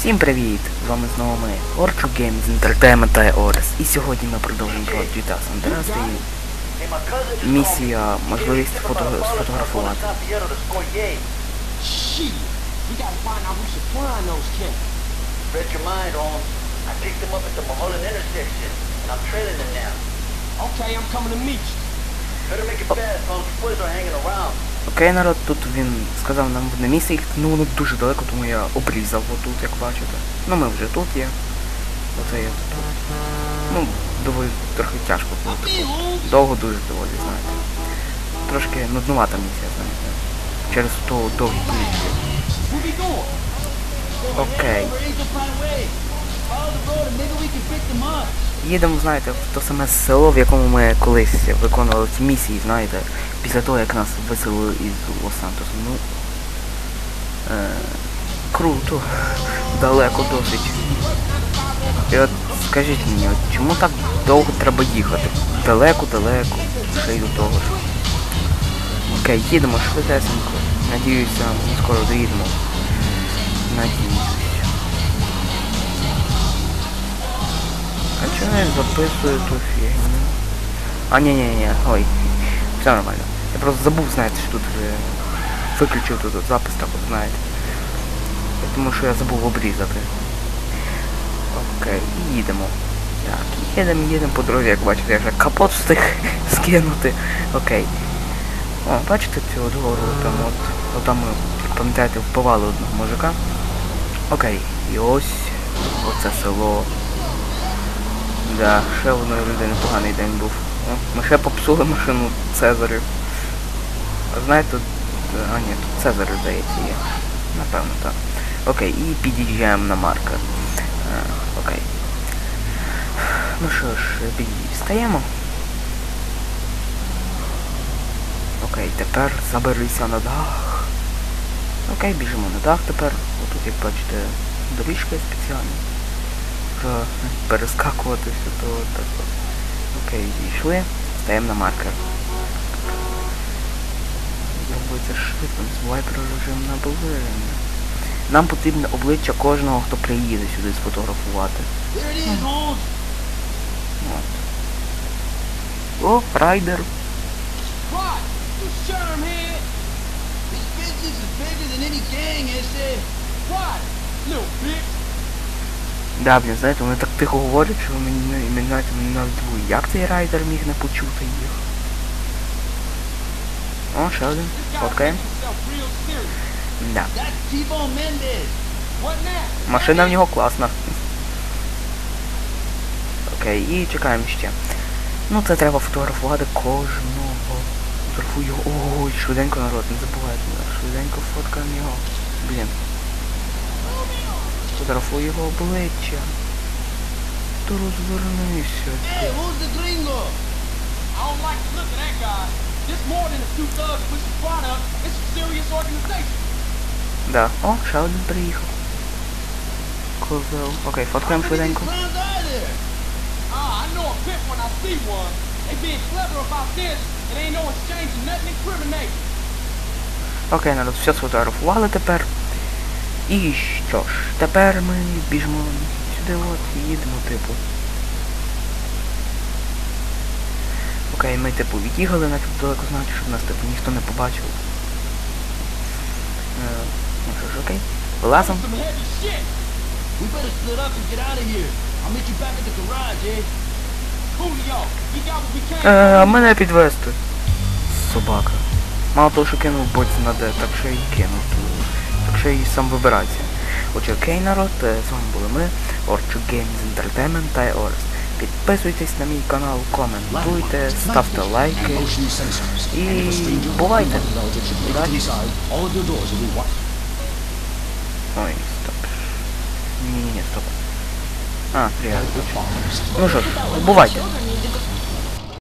Всім привіт! З вами знову ми, Orchu Games Entertainment та. І сьогодні ми продовжуємо про GTA San Andreas і місія, можливість фото сфотографувати. Okay, I'm coming to meet you. Better make it fast, Holmes. Boys are hanging around. Окей, народ, тут він сказав нам в місце, ну воно дуже далеко, тому я обрізав отут, як бачите. Ну ми вже тут є. Оце я тут. Ну, доволі трохи тяжко було. Довго дуже доволі, знаєте. Трошки нуднувата місія, знаєте. Через то довгі going? Окей. Їдемо, знаєте, в то саме село, в якому ми колись виконували ці місії, знаєте, після того, як нас виселили із Лос-Сантосу. Ну, е, круто, далеко досить. І от скажіть мені, от чому так довго треба їхати? Далеко-далеко, ще й до того ж. Окей, їдемо швидесенько. Надіюся, ми скоро доїдемо. Надіюсь. А чого я записую ту фігню? А, ні, ні, ні, ой, все нормально. Я просто забув, знаєте, що тут вже виключив тут запис, так от знаєте. Тому що я забув обрізати. Окей, і їдемо. Так, їдемо, їдемо по дорозі, як бачите, я вже капот встиг скинути. Окей. О, бачите цю от гору там от. От там пам'ятаєте, впивали одного мужика. Окей, і ось оце село. Да, ще одної людини поганий день був. О, ми ще попсули машину Цезарю. А знаєте, тут... А ні, тут Цезарь, здається, є. Напевно, так. Окей, і під'їжджаємо на маркер. Е, окей. Ну що ж, під'їстаємо. Окей, тепер заберися на дах. Окей, біжимо на дах тепер. Отут, як бачите, доріжка спеціальна. Про перескакувати все то так от. Окей, зійшли, стаємо на маркер. Зробиться швидко, не забувай про режим наближення. Нам потрібне обличчя кожного, хто приїде сюди сфотографувати. Holmes. От. О, райдер. What? Да, блін, знаєте, вони так тихо говорять, що мені, навіть, мені навіть дивує. Як цей райдер міг не почути їх? О, ще один. Фоткаємо. Да. Машина в нього класна. Окей, і чекаємо ще. Ну це треба фотографувати кожного. Фотографую його. Ой, швиденько народ, не забувайте. Швиденько фоткаємо його. Блін. Фотографую його обличчя. То розвернися. Hey, who's the gringo? I don't like the look of that guy. This more than a few thugs pushing product. It's a serious organization. Да. О, ще один приїхав. Козел. Окей, фоткаємо швиденько. Ah. Окей, народ, все сфотографували тепер. І що ж, тепер ми біжимо сюди от і їдемо, типу. Окей, ми типу від'їхали на далеко значить, щоб нас типу ніхто не побачив. Е, ну що ж, окей. Garage, eh? Е, мене підвести. Собака. Мало того, що кинув боці на де, так що і кинув. Так що і сам вибирається. Отже, окей, народ, е, з вами були ми, Orchu Games Entertainment та Ors. Підписуйтесь на мій канал, коментуйте, ставте лайки. І бувайте. Ой, стоп. Ні-ні-ні, стоп. А, реально. Ну що ж, бувайте.